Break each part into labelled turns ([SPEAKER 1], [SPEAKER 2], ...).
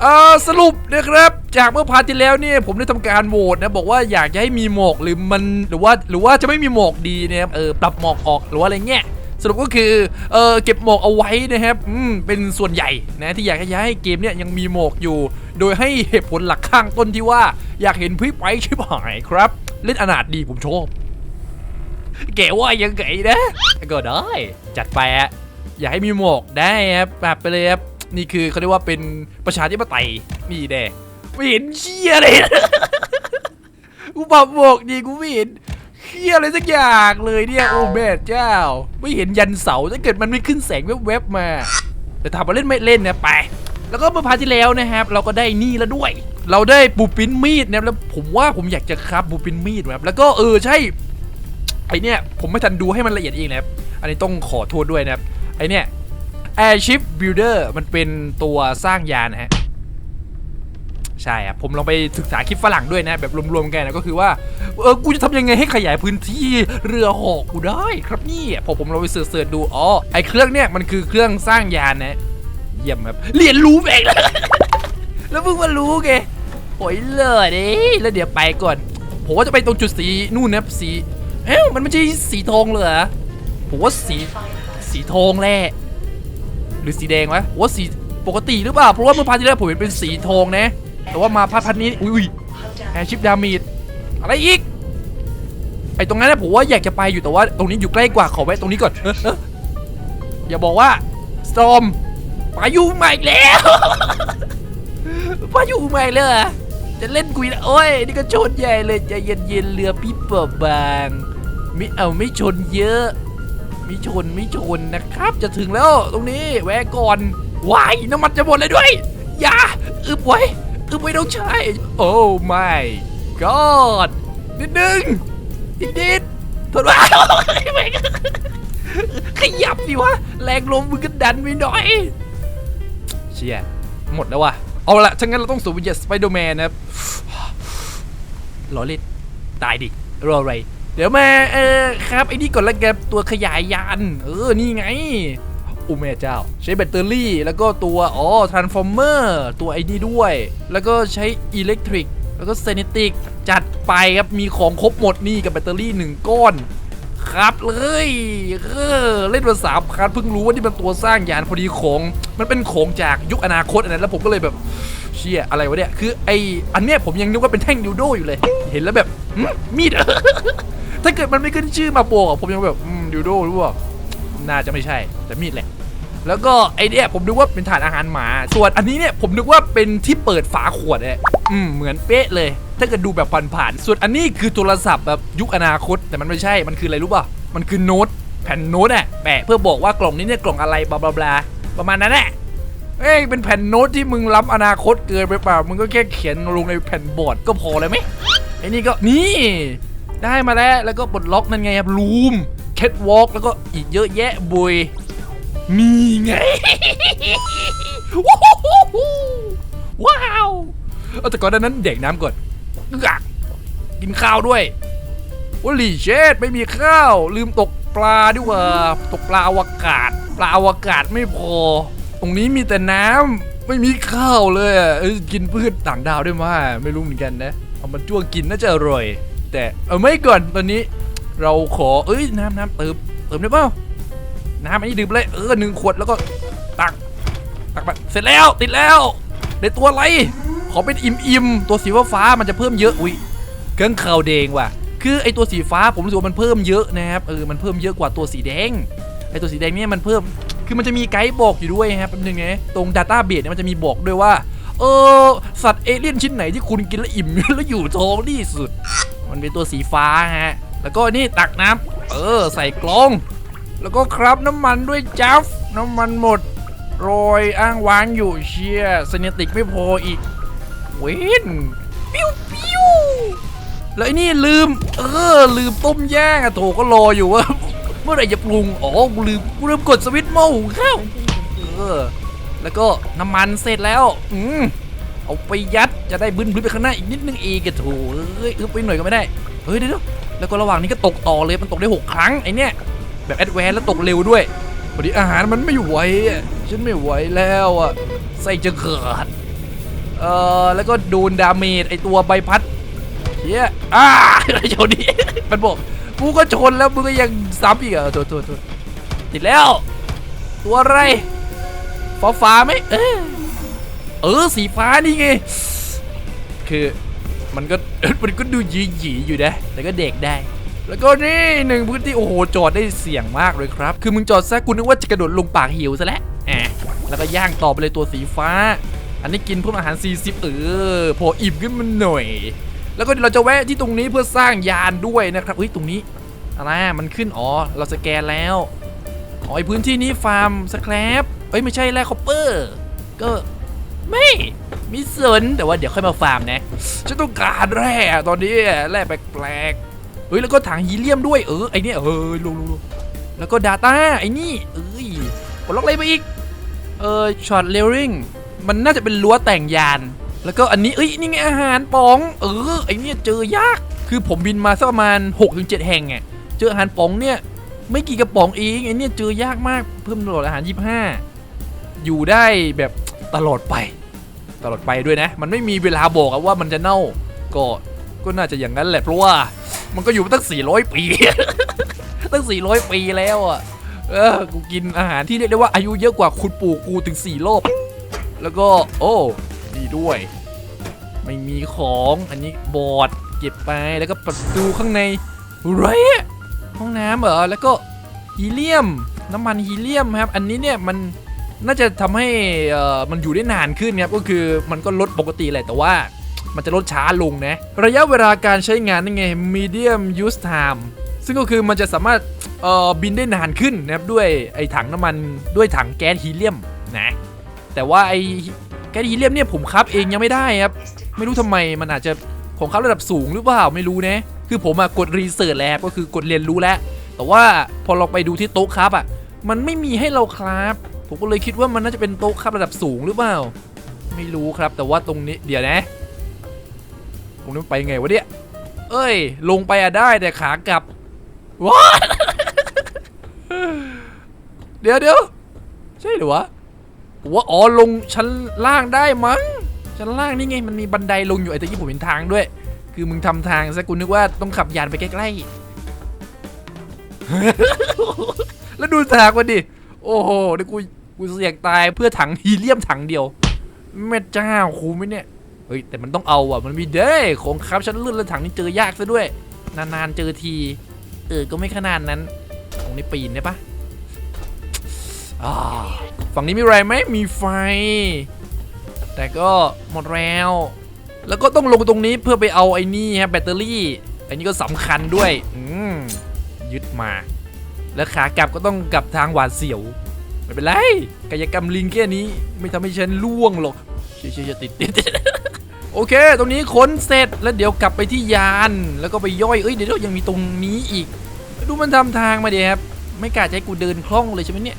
[SPEAKER 1] เอ่อสรุปนะครับจากเมื่อพาร์ทที่แล้วเนี่ยผมได้ทำการโหวตนะบอกว่าอยากจะให้มีหมอกหรือมันหรือว่าหรือว่าจะไม่มีหมอกดีนะครับเออปรับหมอกออกหรือว่าอะไรเงี้ยสรุปก็คือเออเก็บหมอกเอาไว้นะครับอืมเป็นส่วนใหญ่นะที่อยากให้เกมเนี่ยยังมีหมอกอยู่ โดยให้เหตุผลหลักข้างต้นที่ว่าอยากเห็นพี่ไปชิบหายครับ เล่นอนาถดีผมชอบแกว่ายังไงนะก็ได้จัดไปอะอยากให้มีหมอกได้ครับแบบไปเลยครับ นี่คือเขาเรียกว่าเป็นประชาธิปไตยนี่แน่ไม่เห็นเชี่ยเลย กูปรับอกดีกูไม่เห็นเชี่ยอะไรสักอย่างเลยเนี่ยโอ้แม่เจ้า ไม่เห็นยันเสาถ้าเกิดมันไม่ขึ้นแสงแวบๆมา แต่ถามว่าเล่นไม่เล่นนะไป แล้วก็เมื่อพาทที่แล้วนะครับ เราก็ได้นี่แล้วด้วย เราได้ปูปิ้นมีดนะครับแล้วผมว่าผมอยากจะครับปูปิ้นมีดนะครับแล้วก็เออใช่ไอเนี่ยผมไม่ทันดูให้มันละเอียดเองนะครับอันนี้ต้องขอโทษด้วยนะครับไอเนี่ย Airship Builder มันเป็นตัวสร้างยานนะฮะ ใช่ครับผมลองไปศึกษาคลิปฝรั่งด้วยนะ แบบรวมๆกันนะก็คือว่า เออ กูจะทำยังไงให้ขยายพื้นที่เรือหอกกูได้ครับนี่พอผมลองไปเสิร์ชดู อ๋อ ไอเครื่องเนี่ยมันคือเครื่องสร้างยานนะ เยี่ยมครับ เรียนรู้เองแล้วเพิ่งมารู้ไงโอ้ยเลยดิแล้วเดี๋ยวไปก่อน ผมว่าจะไปตรงจุดสีนู่นนะสีเอ้ามันไม่ใช่สีทองเลยเหรอผมว่าสีสีทองแหละ หรือสีแดงวะว่าสีปกติหรือเปล่า เพราะว่าเมื่อพาร์ทที่แล้วผมเห็นเป็นสีทองนะ แต่ว่ามาพาร์ทพันนี้ อุ้ยแอร์ชิปดามีดอะไรอีก ไอตรงนั้นนะผมว่าอยากจะไปอยู่แต่ว่า ตรงนี้อยู่ใกล้กว่าขอไว้ตรงนี้ก่อน อย่าบอกว่าสตอมพายุมาอีกแล้วพายุมาอีกแล้วเหรอจะเล่นกุยโอ้ย นี่ก็ชนใหญ่เลยใจเย็นๆเรือพี่เปิดบาง ไม่เอาไม่ชนเยอะ ไม่ชนไม่ชนนะครับ จะถึงแล้วตรงนี้แวะก่อนวายน้ำมันจะหมดเลยด้วย อย่าอึบไว้อึบไว้ต้องใช้โอ้ไม่กอดนิดนึงนิดนิดทนไว้ขยับดิวะ แรงลมมึงก็ดันไปหน่อย เชี่ยหมดแล้ววะเอาละถ้างั้นเราต้องสวมวิญญาณสไปเดอร์แมนนะครับล้อเล่นตายดิรออะไร เดี๋ยวมาเออครับไอ้นี่ก่อนละกันตัวขยายยาน เออ นี่ไงอ้แม่เจ้า ใช้แบตเตอรี่ แล้วก็ตัว อ๋อทรานส์ฟอร์เมอร์ตัวไอ้นี่ด้วย แล้วก็ใช้อิเล็กทริก แล้วก็เซนิติก จัดไปครับ มีของครบหมดนี่กับแบตเตอรี่หนึ่งก้อน ครับเลยเออเล่นมาสามคันเพิ่งรู้ว่านี่มันตัวสร้างยานพอดีของ มันเป็นของจากยุคอนาคตอันนั้นแล้วผมก็เลยแบบเชี่ยอะไรวะเนี่ย คือไออันเนี้ยผมยังนึกว่าเป็นแท่งดิวโดอยู่เลย เห็นแล้วแบบมีด ถ้าเกิดมันไม่ขึ้นชื่อมาโปรอะผมยังแบบอืมดิวโดหรือเปล่าน่าจะไม่ใช่ แต่มีดแหละ แล้วก็ไอเนี้ยผมนึกว่าเป็นถาดอาหารหมา ส่วนอันนี้เนี่ยผมนึกว่าเป็นที่เปิดฝาขวดเลยอืมเหมือนเป๊ะเลย ถ้าเกิดดูแบบผ่านๆส่วนอันนี้คือโทรศัพท์แบบยุคอนาคต แต่มันไม่ใช่ มันคืออะไรรู้ป่ะ มันคือโน้ตแผ่นโน้ตอะแปะเพื่อบอกว่ากล่องนี้เนี่ยกล่องอะไรบลาบลาบลาประมาณนั้นแหละเอ้ยเป็นแผ่นโน้ตที่มึงล้ำอนาคตเกินไปเปล่ามึงก็แค่เขียนลงในแผ่นบอร์ดก็พอเลยไหมไอ้นี่ก็นี่ ได้มาแล้ว แล้วก็ปลดล็อกนั่นไงครับรูมแคทวอล์กแล้วก็อีกเยอะแยะบุยมีไง ว้าวเอาแต่ก่อนนั้นเด็กน้ำก่อนกินข้าวด้วยวลีเชดไม่มีข้าว ลืมตกปลาด้วยว่าตกปลาอวกาศ ปลาอวกาศไม่พอ ตรงนี้มีแต่น้ำไม่มีข้าวเลยอะเอ้ยกินพืชต่างดาวได้ไหมไม่รู้เหมือนกันนะ เอามาจ้วงกินน่าจะอร่อย แต่เอาไม่ก่อนตอนนี้ เราขอเอ้ยน้ำน้ำเติมเติมได้เปล่าน้ำอันนี้ดื่มเลยเออหนึ่งขวดแล้วก็ตักตักไปเสร็จแล้วติดแล้วได้ตัวอะไรขอเป็นอิ่มอิ่มๆตัวสีฟ้ามันจะเพิ่มเยอะอุ้ยเครื่องข่าวแดงว่ะ คือไอตัวสีฟ้าผมรู้สึกว่ามันเพิ่มเยอะนะครับเออมันเพิ่มเยอะกว่าตัวสีแดงไอตัวสีแดงเนี่ยมันเพิ่มคือมันจะมีไกด์บอกอยู่ด้วยครับแป๊บนึงนะตรงดัตต้าเบสเนี่ยมันจะมีบอกด้วยว่า เออ สัตว์เอเลี่ยนชิ้นไหนที่คุณกินแล้วอิ่มแล้วอยู่ท้องที่สุด มันเป็นตัวสีฟ้าฮะ แล้วก็นี่ตักน้ำเออใส่กลอง แล้วก็ครับน้ำมันด้วยจัฟน้ำมันหมดโรยอ้างว้างอยู่เชียสเนติกไม่พออีก เว้นปิ้วปิ้วแล้วไอ้นี่ลืม เออ ลืมต้มย่างอะโถก็รออยู่ว่า เมื่อไหร่จะปรุง อ๋อกูลืมกูลืมกดสวิตช์หม้อหุงข้าวเออ แล้วก็น้ำมันเสร็จแล้ว อืมเอาไปยัด จะได้บึ้นบึ้นไปข้างหน้าอีกนิดนึงเองกะโถเอ้ยอึบไปหน่อยก็ไม่ได้ เฮ้ยเดี๋ยวแล้วก็ระหว่างนี้ก็ตกต่อเลยมันตกได้หกครั้งไอเนี้ยแบบแอดแวนแล้วตกเร็วด้วยพอดีอาหารมันไม่ไหวฉันไม่ไหวแล้วอะใส่จะเกิดเอ่อแล้วก็โดนดาเมจไอตัวใบพัดเฮียอ้าชนดิมันบอกกูก็ชนแล้วมึงก็ยังซ้ำอีกเหรอโทษโทษโทษติดแล้ว ตัวอะไรฟ้าฟ้าไหมเออสีฟ้านี่ไง คือ มันก็ มันก็ดูหยีหยีอยู่นะ แต่ก็เด็กได้ แล้วก็นี่หนึ่งพื้นที่โอ้โหจอดได้เสี่ยงมากเลยครับ คือมึงจอดซะกูนึกว่าจะกระโดดลงปากหิวซะแล้วแอะแล้วก็ย่างต่อไปเลยตัวสีฟ้า อันนี้กินเพิ่มอาหาร 40 เออพออิ่มขึ้นมาหน่อย แล้วก็เดี๋ยวเราจะแวะที่ตรงนี้เพื่อสร้างยานด้วยนะครับเฮ้ยตรงนี้อะไรมันขึ้นอ๋อเราสแกนแล้วอ๋อไอพื้นที่นี้ฟาร์มสแครปเอ้ยไม่ใช่แร่คอปเปอร์ ก็ไม่ มีสนแต่ว่าเดี๋ยวค่อยมาฟาร์มนะฉันต้องการแร่ตอนนี้แร่แปลกๆเฮ้ยแล้วก็ถังฮีเลียมด้วยเออไอเนี้ยเออลงลงลงแล้วก็ Data ไอ้นี่เอ้ยปลดล็อกอะไรมาอีกเออช็อตเลริงมันน่าจะเป็นรั้วแต่งยาน แล้วก็อันนี้เอ้ยนี่ไงอาหารป๋อง เออไอเนี่ยเจอยากคือผมบินมาสักประมาณ6-7 แห่งอะเจออาหารป๋องเนี่ยไม่กี่กระป๋องเองไอเนี่ยเจอยากมากเพิ่มตลอดอาหาร 25 อยู่ได้แบบตลอดไป ตลอดไปด้วยนะ มันไม่มีเวลาบอกว่ามันจะเน่า ก็ ก็น่าจะอย่างนั้นแหละเพราะว่า มันก็อยู่มาตั้ง 400 ปี ตั้ง 400 ปีแล้วอะ เออ กูกินอาหารที่เรียกได้ว่าอายุเยอะกว่าคุณปู่กูถึง4รอบแล้วก็ โอ้ดีด้วย ไม่มีของ อันนี้บอร์ดเก็บไป แล้วก็ประตูข้างในไรอะห้องน้ำเหรอ แล้วก็ฮีเลียม น้ำมันฮีเลียมครับ อันนี้เนี่ยมัน น่าจะทำให้มันอยู่ได้นานขึ้นครับก็คือมันก็ลดปกติแหละแต่ว่ามันจะลดช้าลงนะ ระยะเวลาการใช้งานนี่ไง medium use time ซึ่งก็คือมันจะสามารถบินได้นานขึ้นนะครับด้วยไอ้ถังน้ำมันด้วยถังแก๊สฮีเลียมนะแต่ว่าไอ้แก๊สฮีเลียมเนี่ยผมคับเองยังไม่ได้ครับไม่รู้ทำไมมันอาจจะผมคับระดับสูงหรือเปล่าไม่รู้นะคือผมอะกดรีเสิร์ชแล้วก็คือกดเรียนรู้แล้ว แต่ว่าพอเราไปดูที่โต๊ะครับอะมันไม่มีให้เราครับ ผมก็เลยคิดว่ามันน่าจะเป็นโต๊ะครับระดับสูงหรือเปล่า ไม่รู้ครับ แต่ว่าตรงนี้เดี๋ยวนะตรงนี้ไปไงวะเนี่ย เอ้ย ลงไปอะได้แต่ขากลับว้าเดี๋ยวเดี๋ยวใช่หรือวะว่าอ๋อลงชั้นล่างได้มั้ง ชั้นล่างนี่ไงมันมีบันไดลงอยู่ไอ้ตะกี้ผมเห็นทางด้วย คือมึงทำทางซะกูนึกว่าต้องขับยานไปใกล้ๆแล้วดูทางมันดิ โอ้โหเดี๋ยวกู กูเสี่ยงตายเพื่อถังฮีเลียมถังเดียวแม่เจ้าคูไหมเนี่ย เฮ้ย แต่มันต้องเอาอะ มันมีเด้ของครับชั้นเลื่อนแล้วถังนี้เจอยากซะด้วย นานๆเจอที เออ ก็ไม่ขนาดนั้นตรงนี้ปีนได้ปะฝั่งนี้มีอะไรไหมมีไฟ แต่ก็หมดแล้ว แล้วก็ต้องลงตรงนี้เพื่อไปเอาไอ้นี่ฮะแบตเตอรี่ ไอ้นี่ก็สำคัญด้วย อืยึดมา แล้วขากลับก็ต้องกลับทางหวาดเสียว ไม่เป็นไรกายกรรมลิงแค่นี้ไม่ทำให้ฉันล่วงหรอกเชื่อเชติดติดโอเค ตรงนี้ขนเสร็จแล้วเดี๋ยวกลับไปที่ยาน แล้วก็ไปย่อยเอ้ยเดี๋ยวยังมีตรงนี้อีก ดูมันทำทางมาดีครับไม่กล้าให้กูเดินคล่องเลยใช่ไหมเนี่ย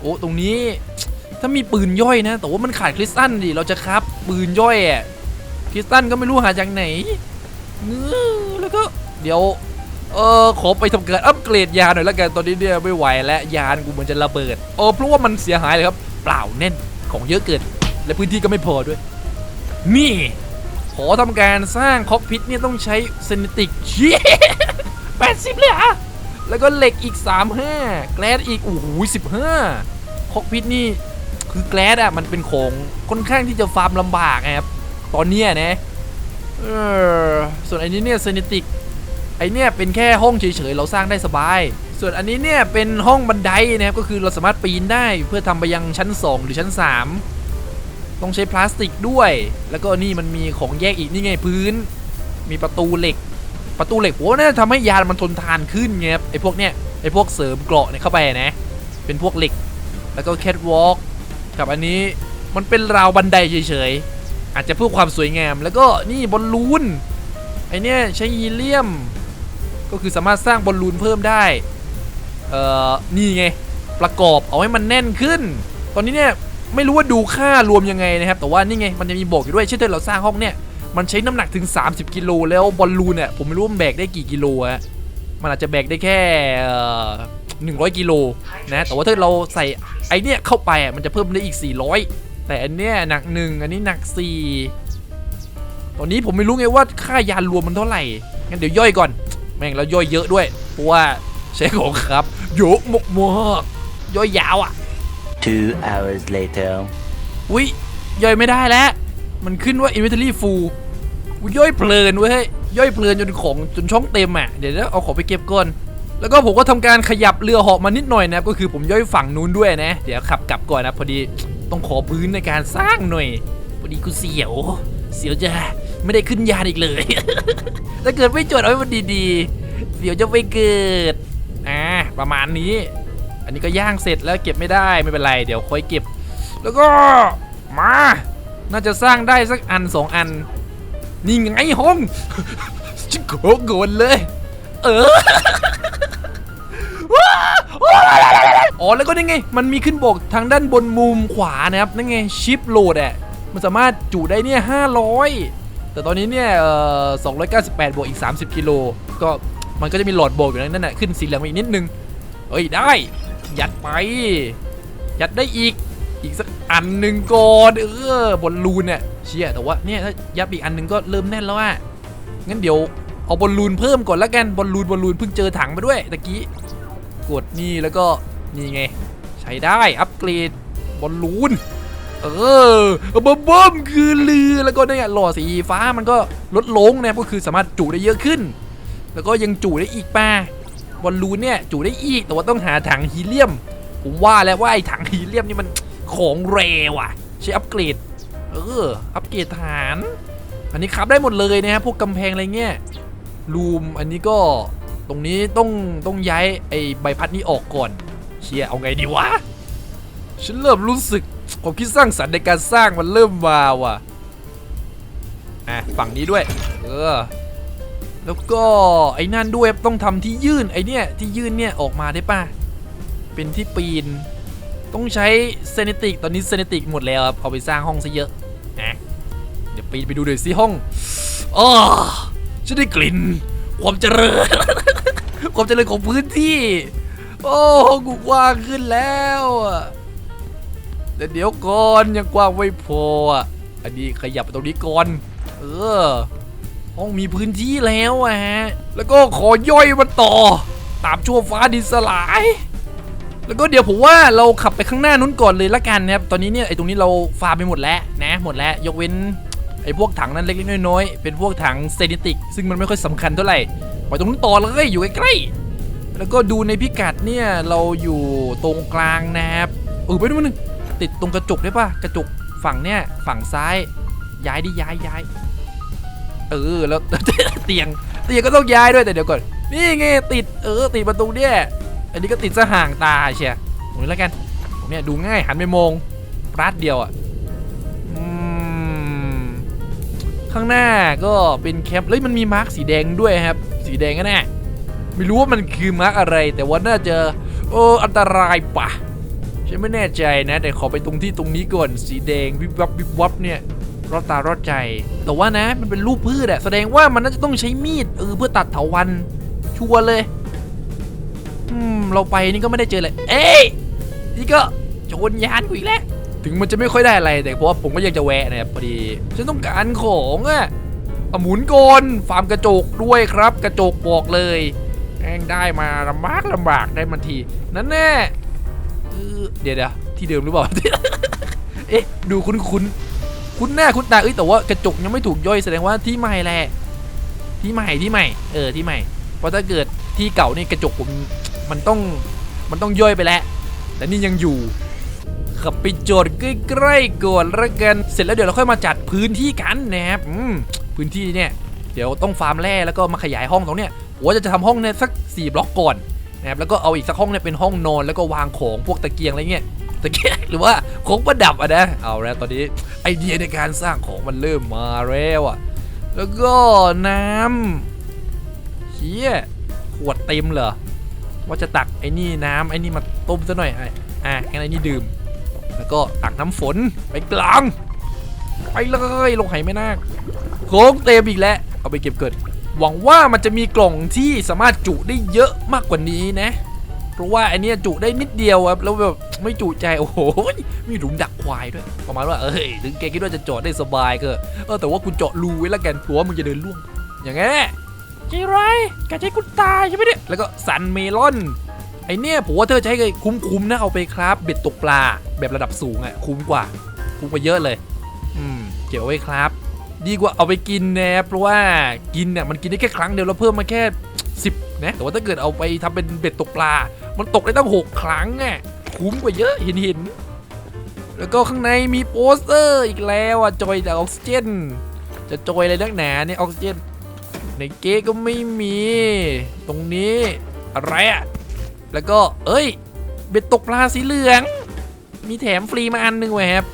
[SPEAKER 1] โอ้ตรงนี้ถ้ามีปืนย่อยนะ แต่ว่ามันขาดคริสตัลดิเราจะครับ ปืนย่อยอะคริสตัลก็ไม่รู้หาจากไหนเงื้อแล้วก็เดี๋ยว เออขอไปทำการอัปเกรดยาหน่อยละกันตอนนี้เนี่ยไม่ไหวแล้วยานกูเหมือนจะระเบิดเออเพราะว่ามันเสียหายเลยครับ เปล่าแน่นของเยอะเกินและพื้นที่ก็ไม่พอด้วย นี่ ขอทำการสร้างคอกพิทเนี่ยต้องใช้เซนติกเชี่ยแปดสิบเลยอะแล้วก็เหล็กอีก 35 แกลสอีกโอ้โหสิบห้าคอกพิทนี่คือแกลสอะมันเป็นของค่อนข้างที่จะฟาร์มลำบากครับตอนเนี้ยนะเออส่วนอันนี้เนี่ยเซนิติก ไอเนี่ยเป็นแค่ห้องเฉยๆเราสร้างได้สบาย ส่วนอันนี้เนี่ยเป็นห้องบันไดนะครับก็คือเราสามารถปีนได้เพื่อทำไปยังชั้น 2 หรือชั้น 3 ต้องใช้พลาสติกด้วย แล้วก็นี่มันมีของแยกอีกนี่ไงพื้น มีประตูเหล็ก ประตูเหล็กโอ้น่าจะทำให้ยานมันทนทานขึ้นไงครับไอพวกเนี้ยไอพวกเสริมเกราะเนี่ยเข้าไปนะ เป็นพวกเหล็ก แล้วก็แคทวอล์กกับอันนี้มันเป็นราวบันไดเฉยๆอาจจะเพื่อความสวยงาม แล้วก็นี่บอลลูนไอเนี้ยใช้ฮีเลียม ก็คือสามารถสร้างบอลลูนเพิ่มได้ เอ่อ นี่ไง ประกอบเอาให้มันแน่นขึ้น ตอนนี้เนี่ยไม่รู้ว่าดูค่ารวมยังไงนะครับ แต่ว่านี่ไง มันจะมีบอกอยู่ด้วย เช่นเดียวเราสร้างห้องเนี่ย มันใช้น้ำหนักถึง 30 กิโลแล้วบอลลูนเนี่ยผมไม่รู้มันแบกได้กี่กิโลอะมันอาจจะแบกได้แค่หนึ่งร้อยกิโลนะ แต่ว่าถ้าเราใส่ไอเนี่ยเข้าไปมันจะเพิ่มได้อีก 400 แต่อันเนี้ยหนักหนึ่งอันนี้หนักสี่ตอนนี้ผมไม่รู้ไงว่าค่ายานรวมมันเท่าไหร่ งั้นเดี๋ยวย่อยก่อน แม่งแล้วย่อยเยอะด้วยเพราะว่าใช้ของครับเยอะมากมากๆย่อยยาวอะ
[SPEAKER 2] Two hours later.
[SPEAKER 1] อุ้ยย่อยไม่ได้แล้ว มันขึ้นว่า inventory full อุ๊ยย่อยเพลินเว้ยย่อยเพลินจนของจนช่องเต็มอะเดี๋ยวเอาของไปเก็บก่อนแล้วก็ผมก็ทำการขยับเรือเหาะมานิดหน่อยนะครับก็คือผมย่อยฝั่งนู้นด้วยนะ เดี๋ยวขับกลับก่อนนะพอดีต้องขอพื้นในการสร้างหน่อยพอดีกูเสียว เสียวจะไม่ได้ขึ้นยานอีกเลย ถ้าเกิดไม่จดเอาไว้มันดีๆ เสียวจะไปเกิด อ่า ประมาณนี้ อันนี้ก็ย่างเสร็จแล้วเก็บไม่ได้ไม่เป็นไร เดี๋ยวค่อยเก็บ แล้วก็มา น่าจะสร้างได้สักอันสองอัน นี่ไงห้องชิโกโกนเลย เอออ๋อแล้วก็นี่ไง มันมีขึ้นบกทางด้านบนมุมขวานะครับนั่นไงชิปโหลดอะ มันสามารถจุได้เนี่ย500แต่ตอนนี้เนี่ยเอ่อ298บวกอีก30กิโลก็มันก็จะมีหลอดโบกอยู่นั่นน่ะขึ้นสีเหลืองอีกนิดนึงเอ้ยได้ ยัดไป ยัดได้อีกอีกสักอันหนึ่งก่อนเออบอลลูนเนี่ยเชี่ยแต่ว่าเนี่ยถ้ายับอีกอันหนึ่งก็เริ่มแน่นแล้วอะงั้นเดี๋ยวเอาบอลลูนเพิ่มก่อนละกันบอลลูนบอลลูนเพิ่งเจอถังมาด้วยตะกี้กดนี่แล้วก็นี่ไง ใช้ได้อัปเกรดบอลลูน เออบิ่มบิ่มคือเรือแล้วก็เนี่ยหล่อสีฟ้ามันก็ลดลงนะก็คือสามารถจุได้เยอะขึ้น แล้วก็ยังจุได้อีกป่ะบอลลูนเนี่ยจุได้อีกแต่ว่าต้องหาถังฮีเลียม ผมว่าแล้วว่าไอ้ถังฮีเลียมนี่มันของแรว่ะ ใช้อัปเกรด เออ อัปเกรดฐาน อันนี้ครับได้หมดเลยนะครับพวกกำแพงอะไรเงี้ยรูมอันนี้ก็ตรงนี้ต้องต้องย้ายไอ้ใบพัดนี้ออกก่อนเชียเอาไงดีวะฉันเริ่มรู้สึก ความคิดสร้างสรรค์ในการสร้างมันเริ่มมาว่ะอะฝั่งนี้ด้วย เออ แล้วก็ไอ้นั่นด้วยต้องทำที่ยื่นไอ้เนี่ยที่ยื่นเนี่ยออกมาได้ป่ะ เป็นที่ปีน ต้องใช้เซเนติกตอนนี้เซเนติกหมดแล้วครับเอาไปสร้างห้องซะเยอะนะเดี๋ยวปีนไปดูหน่อยสิห้องอ๋อฉันได้กลิ่น ความเจริญ ความเจริญของพื้นที่ โอ้กูกว้างขึ้นแล้วอะ แต่เดี๋ยวก่อนยังกว้างไม่พออะอันนี้ขยับไปตรงนี้ก่อน เออ ห้องมีพื้นที่แล้วอะฮะ แล้วก็ขอย่อยมันต่อ ตามชั่วฟ้าดินสลาย แล้วก็เดี๋ยวผมว่าเราขับไปข้างหน้านู้นก่อนเลยละกันนะครับ ตอนนี้เนี่ยไอ้ตรงนี้เราฟาร์มไปหมดแล้วนะ หมดแล้ว ยกเว้นไอ้พวกถังนั้นเล็กๆน้อยๆ เป็นพวกถังเซนิติก ซึ่งมันไม่ค่อยสำคัญเท่าไหร่ ไปตรงนู้นต่อเลยอยู่ใกล้ๆ แล้วก็ดูในพิกัดเนี่ยเราอยู่ตรงกลางนะครับเออไปดูนึง ติดตรงกระจกได้ปะกระจกฝั่งเนี่ยฝั่งซ้าย ย้ายดิย้ายย้ายเออแล้วเตียงเตียงก็ต้องย้ายด้วยแต่เดี๋ยวก่อนนี่ไงติดเออติดประตูเนี่ยอันนี้ก็ติดซะห่างตาเชียตรงนี้แล้วกันตรงเนี้ยดูง่ายหันไปมองราดเดียวอะข้างหน้าก็เป็นแคปเฮ้ยมันมีมาร์กสีแดงด้วยครับ สีแดงก็แน่ไม่รู้ว่ามันคือมาร์กอะไร แต่ว่าน่าจะเอออันตรายปะ ฉันไม่แน่ใจนะ แต่ขอไปตรงที่ตรงนี้ก่อนสีแดงวิบวับวิบวับเนี่ยรอดตารอดใจ แต่ว่านะมันเป็นรูปพืชอะแสดงว่ามันน่าจะต้องใช้มีดเออเพื่อตัดเถาวันชัวร์เลยอืมเราไปนี่ก็ไม่ได้เจอเลย เอ้ยนี่ก็โจรยานกูอีกแล้วถึงมันจะไม่ค่อยได้อะไรแต่เพราะว่าผมก็ยังจะแวะนะครับพอดีฉันต้องการของอะอะหมุนกอนฟาร์มกระจกด้วยครับ กระจกบอกเลยแองได้มาลำบากลำบากได้มันทีนั่นแน่ เดี๋ยวเดี๋ยวที่เดิมหรือเปล่า เอ๊ะ ดูคุ้นคุ้นคุณหน้าคุณตาเอ้ยแต่ว่ากระจกยังไม่ถูกย่อยแสดงว่าที่ใหม่แหละที่ใหม่ที่ใหม่ เออที่ใหม่ เพราะถ้าเกิดที่เก่านี่กระจกผมมันต้องมันต้องย่อยไปแล้ว แต่นี่ยังอยู่ขับไปโจทย์ใกล้ๆก่อนละกัน เสร็จแล้วเดี๋ยวเราค่อยมาจัดพื้นที่กันนะครับพื้นที่เนี่ย เดี๋ยวต้องฟาร์มแร่แล้วก็มาขยายห้องตรงเนี้ยผมว่าจะทำห้องเนี่ยสัก 4 บล็อกก่อน นะครับแล้วก็เอาอีกสักห้องเนี่ยเป็นห้องนอนแล้วก็วางของพวกตะเกียงอะไรเงี้ยตะเกียงหรือว่าของประดับอะนะเอาแล้วตอนนี้ไอเดียในการสร้างของมันเริ่มมาแล้วอะแล้วก็น้ำเฮียขวดเต็มเหรอว่าจะตักไอ้นี่น้ำไอ้นี่มาต้มซะหน่อยไอ้อะงั้นไอ้นี่ดื่ม แล้วก็ตักน้ำฝนไปกลางไปเลยลงไหไม่นาคของเต็มอีกแล้วเอาไปเก็บเกิด หวังว่ามันจะมีกล่องที่สามารถจุได้เยอะมากกว่านี้นะ เพราะว่าไอเนี้ยจุได้นิดเดียวครับ แล้วแบบไม่จุใจ โอ้โห มีหลุมดักควายด้วย ประมาณว่าเอ้ย ถึงแกคิดว่าจะจาะได้สบายก็ เออ แต่ว่ากูเจาะรูไว้แล้วกันกลัวมึงจะเดินล่วง อย่างงี้นใจร้ายแกจะให้กูตายใช่ไหมเนี่ย แล้วก็สันเมลอน ไอเนี่ยผมว่าเธอจะใช้คุ้มๆนะ เอาไปครับ เบ็ดตกปลาแบบระดับสูงอะคุ้มกว่า คุ้มกว่าเยอะเลย อืม เก็บเอาไว้ครับ ดีกว่าเอาไปกินนะเพราะว่ากินเนี่ยมันกินได้แค่ครั้งเดียวแล้วเพิ่มมาแค่ 10นะแต่ว่าถ้าเกิดเอาไปทำเป็นเบ็ดตกปลา มันตกได้ตั้ง 6 ครั้งอะคุ้มกว่าเยอะเห็นเห็นแล้วก็ข้างในมีโปสเตอร์อีกแล้วอะจอยจากออกซิเจน จะจอยอะไรนักหนาเนี่ยออกซิเจนในเก๊ก็ไม่มี ตรงนี้อะไรอะแล้วก็เอ้ย เบ็ดตกปลาสีเหลือง มีแถมฟรีมาอันหนึ่งไว้ครับ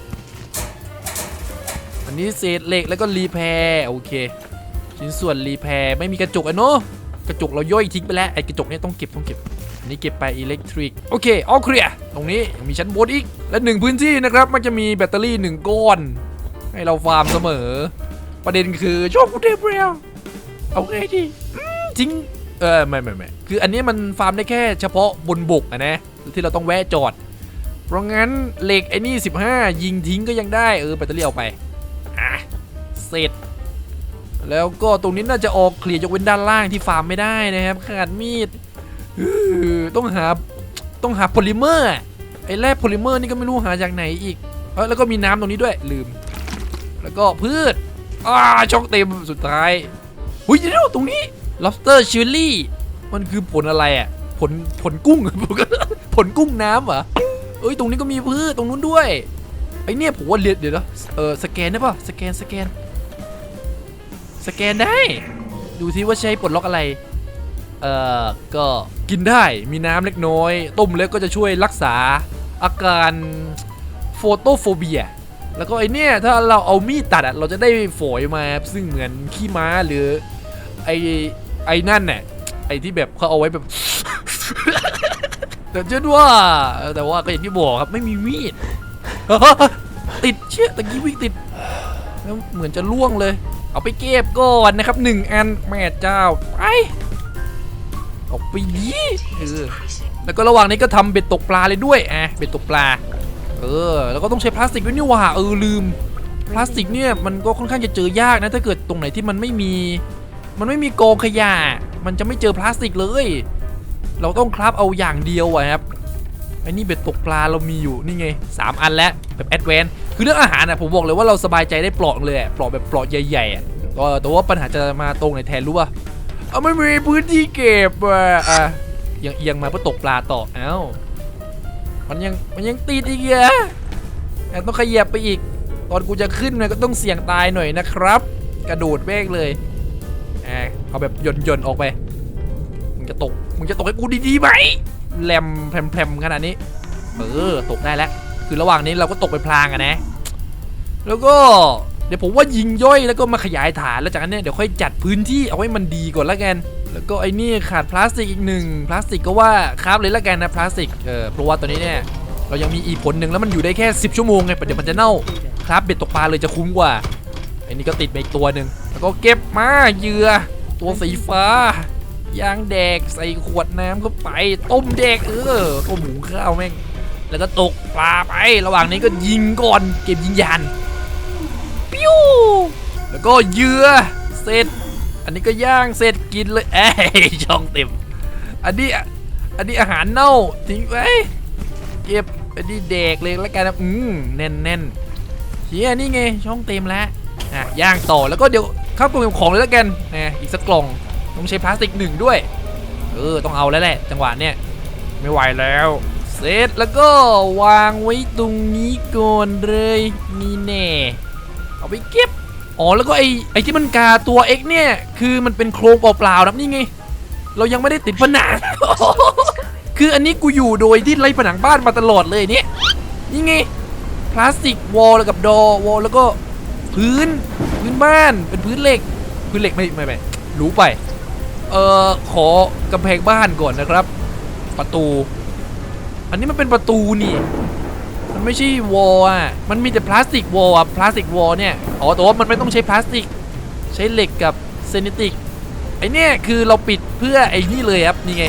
[SPEAKER 1] นนี้เศษเหล็กแล้วก็รีแพร์โอเค ชิ้นส่วนรีแพร์ไม่มีกระจกอะเนาะกระจกเราย่อยทิ้งไปแล้วไอ้กระจกเนี่ยต้องเก็บต้องเก็บอันนี้เก็บไปอิเล็กทริกโอเคออเคลียร์ตรงนี้ยังมีชั้นบนอีก และหนึ่งพื้นที่นะครับมันจะมีแบตเตอรี่หนึ่งก้อน ให้เราฟาร์มเสมอ ประเด็นคือชอบกูเทปเรียวเอาไงดีอืมทิ้งเออไม่ไม่ไม่คืออันนี้มันฟาร์มได้แค่เฉพาะบนบกอะนะที่เราต้องแวะจอด เพราะงั้นเหล็กไอ้นี่ 15 ยิงทิ้งก็ยังได้เออแบตเตอรี่เอาไป อะเสร็จ แล้วก็ตรงนี้น่าจะออกเคลียร์ยกเว้นด้านล่างที่ฟาร์มไม่ได้นะครับขาดมีดต้องหาต้องหาโพลิเมอร์ไอ้แร่โพลิเมอร์นี่ก็ไม่รู้หาจากไหนอีกเออแล้วก็มีน้ำตรงนี้ด้วยลืม แล้วก็พืชอ่าช่องเต็มสุดท้ายหุยเดี๋ยวตรงนี้ lobster chili มันคือผลอะไรอะผลผลกุ้งผลกุ้งน้ำเหรอเอ้ยตรงนี้ก็มีพืชตรงนู้นด้วย ไอเนี่ยผมว่าเรียนเดี๋ยวนะเออสแกนได้ป่ะสแกนสแกน สแกนได้ ดูซิว่าใช้ปลดล็อกอะไร เออก็กินได้มีน้ำเล็กน้อย ต้มแล้วก็จะช่วยรักษาอาการโฟโตโฟเบียแล้วก็ไอเนี่ยถ้าเราเอามีดตัดอะเราจะได้ฝอยมาซึ่งเหมือนขี้ม้าหรือไอไอนั่นเน่ะไอที่แบบเขาเอาไว้แบบแต่เชื่อว่าแต่ว่าก็อย่างที่บอกครับไม่มีมีด ติดเชี่ยตะกี้วิ่งติดแล้วเหมือนจะล่วงเลย เอาไปเก็บก่อนนะครับหนึ่งอันแม่เจ้าไปออกไปดีเออแล้วก็ระหว่างนี้ก็ทำเบ็ดตกปลาเลยด้วยอะเบ็ดตกปลา เออ แล้วก็ต้องใช้พลาสติกด้วยนี่หว่าเออลืม พลาสติกเนี่ยมันก็ค่อนข้างจะเจอยากนะถ้าเกิดตรงไหนที่มันไม่มี มันไม่มีกองขยะ มันจะไม่เจอพลาสติกเลย เราต้องคราฟเอาอย่างเดียวอะครับ ไอ้นี่เบ็ดตกปลาเรามีอยู่นี่ไง 3 อันแล้วแบบแอดแวนคือเรื่องอาหารอะผมบอกเลยว่าเราสบายใจได้ปลอกเลยอะปลอกแบบปลอกใหญ่ๆอะก็แต่ว่าปัญหาจะมาตรงไหนแทนรู้ป่ะเอาไม่มีพื้นที่เก็บอะอะยังเอียงมาเพื่อตกปลาต่อเอ้ามันยังมันยังติดอีกเหรออะต้องขยับไปอีก ตอนกูจะขึ้นมันก็ต้องเสี่ยงตายหน่อยนะครับ กระโดดแม่งเลยอะเอาแบบหย่นๆออกไปมึงจะตกมึงจะตกให้กูดีๆไหม แรมแพรมๆขนาดนี้ เออ ตกได้แล้ว คือระหว่างนี้เราก็ตกไปพลางอะนะ แล้วก็เดี๋ยวผมว่ายิงย่อยแล้วก็มาขยายฐานแล้วจากนั้นเนี่ยเดี๋ยวค่อยจัดพื้นที่เอาให้มันดีก่อนละกัน แล้วก็ไอ้นี่ขาดพลาสติกอีกหนึ่งพลาสติกก็ว่าคราบเลยละกันนะพลาสติก เออเพราะว่าตอนนี้เนี่ยเรายังมีอีกผลหนึ่งแล้วมันอยู่ได้แค่ 10 ชั่วโมงไงเดี๋ยวมันจะเน่าครับเบ็ดตกปลาเลยจะคุ้มกว่าไอ้นี่ก็ติดไปอีกตัวหนึ่งแล้วก็เก็บมาเหยื่อตัวสีฟ้า ย่างแดกใส่ขวดน้ำเข้าไป ต้มแดกเออต้มหมูข้าวแม่ง แล้วก็ตกปลาไประหว่างนี้ก็ยิงก่อน เก็บยิงยานปิ้วแล้วก็เหยื่อเสร็จ อันนี้ก็ย่างเสร็จกินเลยเอ้ยช่องเต็ม อันนี้อันนี้อาหารเน่าทิ้งไว้เก็บอันนี้แดกเลยแล้วกันนะอืมแน่นแน่นเฮียนี่ไงช่องเต็มแล้วอะย่างต่อแล้วก็เดี๋ยวข้าวกล่องเก็บของเลยแล้วกันนะอีกสักกล่อง ต้องใช้พลาสติกหนึ่งด้วย เออ ต้องเอาแล้วแหละ จังหวะเนี้ยไม่ไหวแล้ว เสร็จแล้วก็วางไว้ตรงนี้ก่อนเลยนี่แน่เอาไปเก็บอ๋อแล้วก็ไอ้ไอ้ที่มันกาตัว X เนี่ยคือมันเป็นโครงเปล่าๆนะนี่ไง เรายังไม่ได้ติดผนัง คืออันนี้กูอยู่โดยที่ไร้ผนังบ้านมาตลอดเลยเนี่ยนี่ไงพลาสติกวอลแล้วกับดอวอลแล้วก็พื้นพื้นบ้านเป็นพื้นเหล็ก พื้นเหล็กไม่ไม่ไม่รู้ไป เออขอกำแพงบ้านก่อนนะครับ ประตู อันนี้มันเป็นประตูนี่ มันไม่ใช่วอลอะ มันมีแต่พลาสติกวอลอะ พลาสติกวอลเนี่ย อ๋อแต่ว่ามันไม่ต้องใช้พลาสติก ใช้เหล็กกับเซนิติก ไอเนี่ยคือเราปิดเพื่อไอ้นี่เลยครับ นี่ไง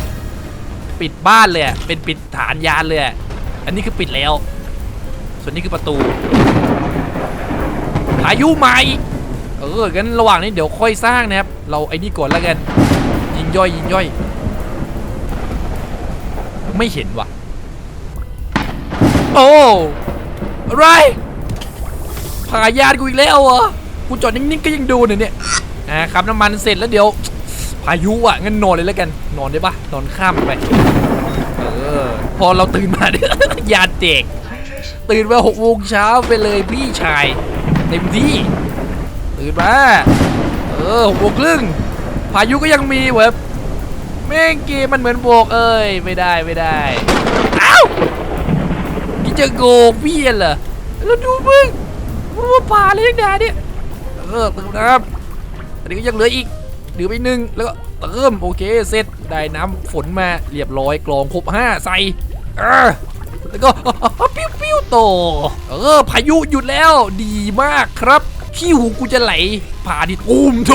[SPEAKER 1] ปิดบ้านเลยอะเป็นปิดฐานยานเลยอะอันนี้คือปิดแล้ว ส่วนนี้คือประตูพายุใหม่เอองั้นระหว่างนี้เดี๋ยวค่อยสร้างนะครับ เราไอ้นี่ก่อนแล้วกัน ย่อยยิงย่อย ไม่เห็นว่ะ โอ้อะไรพายานกูอีกแล้วเหรอกูจอดนิ่งๆก็ยังดูเนี่ยเนี่ยอ่าขับน้ำมันเสร็จแล้วเดี๋ยว พายุอะงั้นนอนเลยแล้วกัน นอนได้ปะนอนข้ามไปเออพอเราตื่นมาเนี่ยยาเด็กตื่นมาหกโมงเช้าไปเลยพี่ชาย เต็มที่ ตื่นมาเออหกโมงครึ่งพายุก็ยังมีเว้ย แม่งเกมมันเหมือนโบกเอ้ยไม่ได้ไม่ได้อ้าวนี่จะโกงพี่เหรอแล้วดูมึงมึงมาป่าเลยยังไงเนี่ยเออเติมน้ำอันนี้ก็ยังเหลืออีกดื่มไปหนึ่งแล้วก็เติมโอเคเสร็จได้น้ำฝนมาเรียบร้อยกรองครบห้าใส่เออแล้วก็ปิ้วปิ้วโตเออพายุหยุดแล้วดีมากครับขี้หูกูจะไหลผ่าดิตูมโถ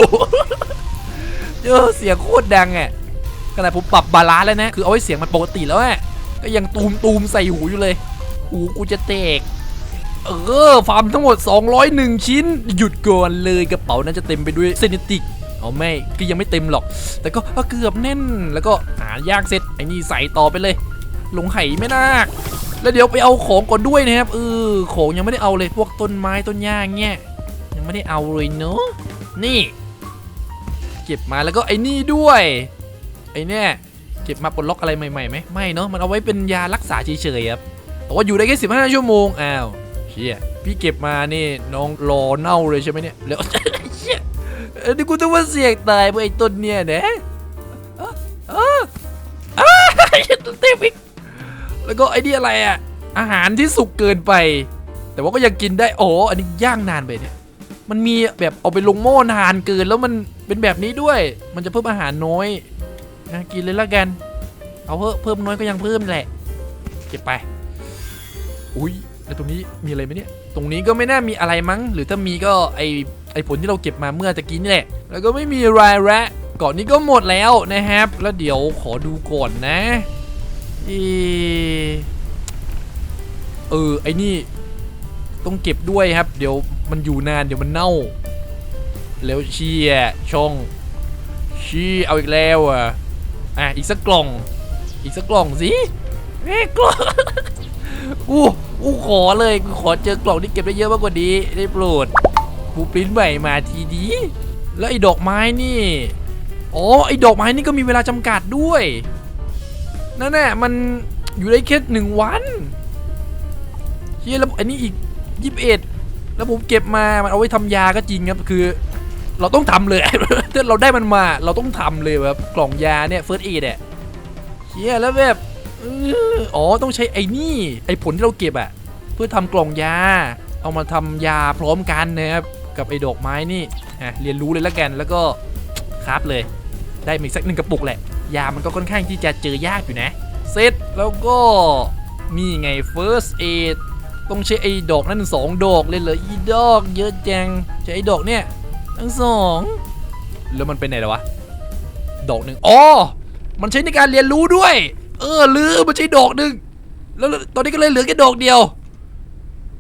[SPEAKER 1] เออเสียงโคตรดังอะ ขนาดผมปรับบาลานซ์แล้วนะ คือเอาไว้เสียงมันปกติแล้วอะก็ยังตูมตูมใส่หูอยู่เลย หูกูจะแตก เออ ฟาร์มทั้งหมด 201 ชิ้น หยุดก่อนเลยกระเป๋านั้นจะเต็มไปด้วยเซนิติกเอาไม่ก็ยังไม่เต็มหรอก แต่ก็เกือบแน่น แล้วก็หายากเสร็จไอ้นี่ใส่ต่อไปเลย ลงไห่ไม่น่าแล้วเดี๋ยวไปเอาของก่อนด้วยนะครับเออของยังไม่ได้เอาเลยพวกต้นไม้ต้นหญ้าเงี้ยยังไม่ได้เอาเลยเนาะนี่ เก็บมาแล้วก็ไอ้นี่ด้วย ไอ้เนี่ยเก็บมาปลดล็อกอะไรใหม่ๆไหมไม่เนาะมันเอาไว้เป็นยารักษาเฉยๆครับแต่ว่าอยู่ได้แค่15ชั่วโมงอ้าวเชี่ยพี่เก็บมานี่น้องรอเน่าเลยใช่ไหมเนี่ยแล้วเชี่ยนี่กูต้องมาเสี่ยงตายเพราะไอ้ต้นเนี่ยนะเออเอออ้าเต็มอีกแล้วก็ไอ้นี่อะไรอะอาหารที่สุกเกินไป แต่ว่าก็ยังกินได้โอ้อันนี้ย่างนานไปเนี่ยมันมีแบบเอาไปลงหม้อนานเกินแล้วมันเป็นแบบนี้ด้วย มันจะเพิ่มอาหารน้อย นะกินเลยละกัน เอาเพิ่มเพิ่มน้อยก็ยังเพิ่มแหละ เก็บไป อุ้ยแล้วตรงนี้มีอะไรไหมเนี่ย ตรงนี้ก็ไม่น่ามีอะไรมั้ง หรือถ้ามีก็ไอไอผลที่เราเก็บมาเมื่อตะกี้นี่แหละ แล้วก็ไม่มีรายแระเกาะนี้ก็หมดแล้วนะครับ แล้วเดี๋ยวขอดูก่อนนะ เออเอไอนี่ต้องเก็บด้วยครับ เดี๋ยวมันอยู่นานเดี๋ยวมันเน่า แล้วเชียช่องชี้เอาอีกแล้วอะ อะอีกสักกล่อง อีกสักกล่องสิแม่กล่องอู้อู้ขอเลยกูขอเจอกล่องที่เก็บได้เยอะมากกว่านี้ได้โปรดบูปริ้นใหม่มาทีดี แล้วไอ้ดอกไม้นี่อ๋อไอ้ดอกไม้นี่ก็มีเวลาจำกัดด้วยนั่นแหละมันอยู่ได้แค่หนึ่งวันเฮียแล้วอันนี้อีกยี่สิบเอ็ดแล้วผมเก็บมา มันเอาไว้ทำยาก็จริงครับ คือ เราต้องทำเลย ถ้าเราได้มันมา เราต้องทำเลยแบบกล่องยาเนี่ยเฟิร์สเอดเนี่ยเฮียแล้วแบบอ๋อต้องใช้ไอ้นี่ ไอ้ผลที่เราเก็บอะเพื่อทำกล่องยา เอามาทำยาพร้อมกันนะครับกับไอ้ดอกไม้นี่อะเรียนรู้เลยล้วกันแล้วก็ครับเลย ได้มาอีกสักหนึ่งกระปุกแหละ ยามันก็ค่อนข้างที่จะเจอยากอยู่นะ เสร็จแล้วก็นี่ไง first aid ต้องใช้ไอ้ดอกนั่นสองดอกเลยเหรออีดอกเยอะจังใช้ไอ้ดอกเนี่ย ทั้งสองแล้วมันเป็นไหนแล้ววะดอกหนึ่งอ๋อมันใช้ในการเรียนรู้ด้วย เออลืมมันใช้ดอกหนึ่งแล้วตอนนี้ก็เลยเหลือแค่ดอกเดียว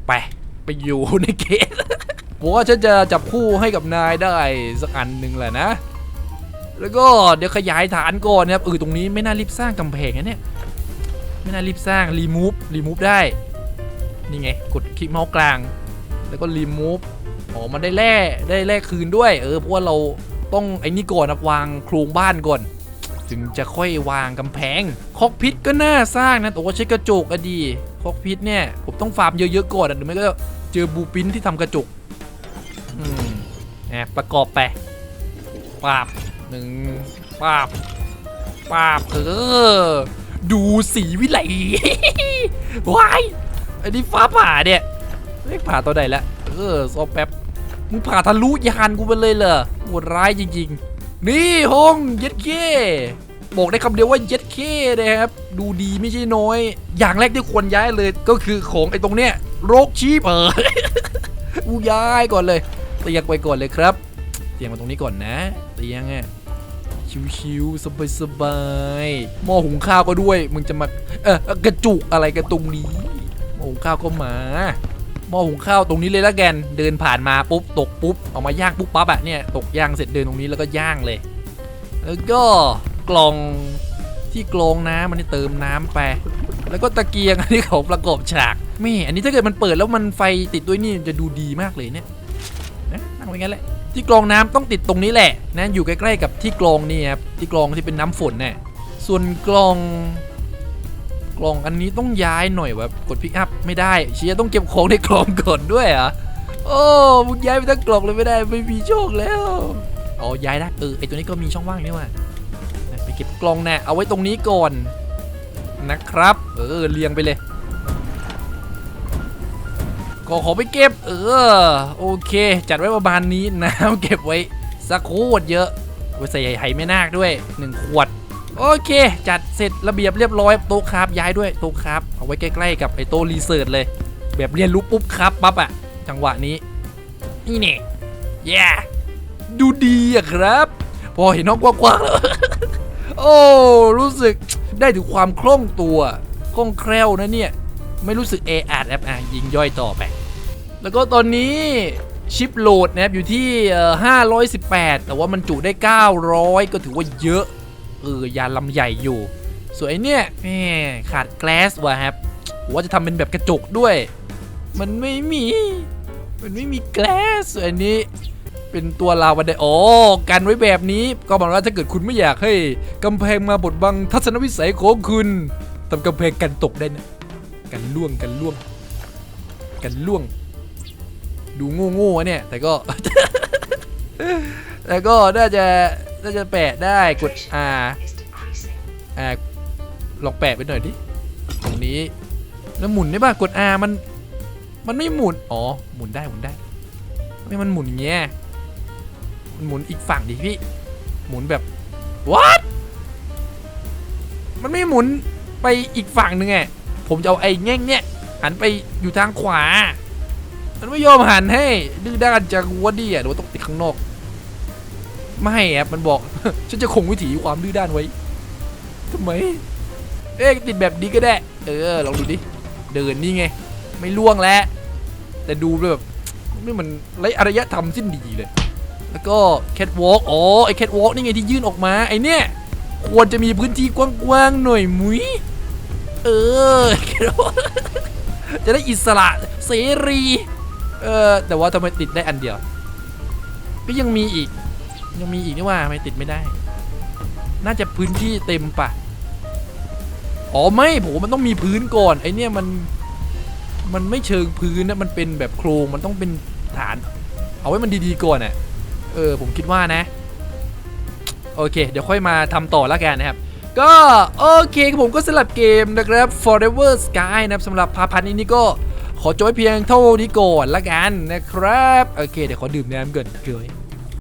[SPEAKER 1] ไปไปอยู่ในเกตผมว่าฉันจะจับคู่ให้กับนายได้สักอันหนึ่งแหละนะ แล้วก็เดี๋ยวขยายฐานก่อนนะครับเออตรงนี้ไม่น่ารีบสร้างกำแพงนะเนี่ยไม่น่ารีบสร้างรีมูฟรีมูฟได้ นี่ไง กดคลิกเมาส์กลาง แล้วก็รีมูฟ อ๋อ มันได้แร่ได้แร่คืนด้วย เออ เพราะว่าเราต้องไอ้นี่ก่อนนะวางโครงบ้านก่อน จึงจะค่อยวางกำแพง คอกพิษก็น่าสร้างนะแต่ว่าใช้กระจกอะดี คอกพิษเนี่ย ผมต้องฟาร์มเยอะๆก่อนหรือไม่ก็เจอบูปินที่ทำกระจก อืมแอบประกอบไปปาบหนึ่งปาบปาบเออ ดูสีวิไลว้ายอันนี้ฟ้าผ่าเนี่ยไม่ผ่าตัวใดละเออซอแป๊บ มึงผ่าทะลุยานกูไปเลยเหรอโหดร้ายจริงๆ นี่ฮงเย็ดเคบอกได้คำเดียวว่าเย็ดเคนะครับ ดูดีไม่ใช่น้อย อย่างแรกที่ควรย้ายเลยก็คือของไอ้ตรงเนี้ยโรคชีพเออกูย้ายก่อนเลยเตียงไปก่อนเลยครับเตียงมาตรงนี้ก่อนนะเตียงอะชชิวๆสบายๆหม้อหุงข้าวก็ด้วย มึงจะมาเออกระจุกอะไรกันตรงนี้หม้อหุงข้าวก็มา หม้อหุงข้าวตรงนี้เลยละกันเดินผ่านมาปุ๊บตกปุ๊บเอามาย่างปุ๊บปั๊บอะเนี่ยตกย่างเสร็จเดินตรงนี้แล้วก็ย่างเลย แล้วก็กล่องที่กรองน้ำมันนี่เติมน้ำไป แล้วก็ตะเกียงอันนี้เของประกอบฉากแม่อันนี้ถ้าเกิดมันเปิดแล้วมันไฟติดด้วยนี่จะดูดีมากเลยเนี่ยนะนั่งไว้งั้นแหละที่กรองน้ำต้องติดตรงนี้แหละนะอยู่ใกล้ๆกับที่กรองนี่ครับที่กรองที่เป็นน้ำฝนเนี่ยส่วนกรอง กล่องอันนี้ต้องย้ายหน่อยแบบกดพิกอัพไม่ได้เชียต้องเก็บของในกล่องก่อนด้วยอะโอ้มึงย้ายไปทั้งกล่องเลยไม่ได้ไม่มีโชคแล้วอ๋อย้ายได้เออไอตัวนี้ก็มีช่องว่างนี่ว่ะไปเก็บกล่องแน่เอาไว้ตรงนี้ก่อนนะครับ เออเรียงไปเลยก็ขอไปเก็บ เออโอเค จัดไว้ประมาณนี้น้ำเก็บไว้สักโคตรเยอะไว้ใส่ไหไม่นาคด้วยหนึ่งขวด โอเค จัดเสร็จระเบียบเรียบร้อยโต๊ะครับย้ายด้วยโต๊ะครับเอาไว้ใกล้ๆกับไอ้โต๊ะรีเสิร์ชเลย แบบเรียนรู้ปุ๊บครับปั๊บอะจังหวะนี้นี่เนี่ยแย่ดูดีอะครับ พอเห็นห้องกว้างๆแล้วโอ้รู้สึกได้ถึงความคล่องตัวคล่องแคล่วนะเนี่ย ไม่รู้สึกเออาดแอปอะยิงย่อยต่อไป แล้วก็ตอนนี้ชิปโหลดนะครับอยู่ที่เอ่อ518 แต่ว่ามันจุได้ 900 ก็ถือว่าเยอะ เออยาลำใหญ่อยู่ส่วนไอเนี่ยแหมขาดแกลสว่ะครับผมว่าจะทำเป็นแบบกระจกด้วย มันไม่มี มันไม่มีแกลสส่วนอันนี้ เป็นตัวลาวาไดโอกันไว้แบบนี้ ก็บอกว่าถ้าเกิดคุณไม่อยากให้กำแพงมาบดบังทัศนวิสัยของคุณทำกำแพงกันตกได้นะกันล่วงกันล่วง กันล่วง ดูโง่โง่ๆเนี่ย แต่ก็ แต่ก็น่าจะ น่าจะแปะได้กด R อ่าลองแปะไปหน่อยดิตรงนี้แล้วหมุนได้ป่ะกด R มันมันไม่หมุนอ๋อหมุนได้หมุนได้ไม่มันหมุนเงี้ยมันหมุนอีกฝั่งดิพี่หมุนแบบ what มันไม่หมุนไปอีกฝั่งหนึ่งไงผมจะเอาไอ้แง่งเนี่ยหันไปอยู่ทางขวา มันไม่ยอมหันให้ดื้อด้านจังวะดิอะหรือว่าต้องติดข้างนอก ไม่แอบมันบอก ฉันจะคงวิถีความดื้อด้านไว้ทำไม เอ๊ะติดแบบนี้ก็ได้ เออลองดูดิ เดินนี่ไง ไม่ล่วงแล้ว แต่ดูแบบนี่มันไรอารยธรรมสิ้นดีเลย แล้วก็แคทวอล์กอ๋อไอแคทวอล์กนี่ไงที่ยื่นออกมาไอเนี่ยควรจะมีพื้นที่กว้างๆหน่อยมุ้ย เออ จะได้อิสระเสรี เออแต่ว่าทำไมติดได้อันเดียว ก็ยังมีอีก ยังมีอีกนี่ว่าไม่ติดไม่ได้ น่าจะพื้นที่เต็มปะอ๋อไม่ผมมันต้องมีพื้นก่อน ไอเนี่ยมันมันไม่เชิงพื้นนะมันเป็นแบบโครงมันต้องเป็นฐาน เอาไว้มันดีๆก่อนอะเออผมคิดว่านะ โอเค เดี๋ยวค่อยมาทำต่อแล้วกันนะครับก็โอเคผมก็สำหรับเกมนะครับ Forever Sky นะครับสำหรับพาพันนี้นี่ก็ขอจบไว้เพียงเท่านี้ก่อนละกันนะครับ โอเค เดี๋ยวขอดื่มน้ำก่อนเกลือ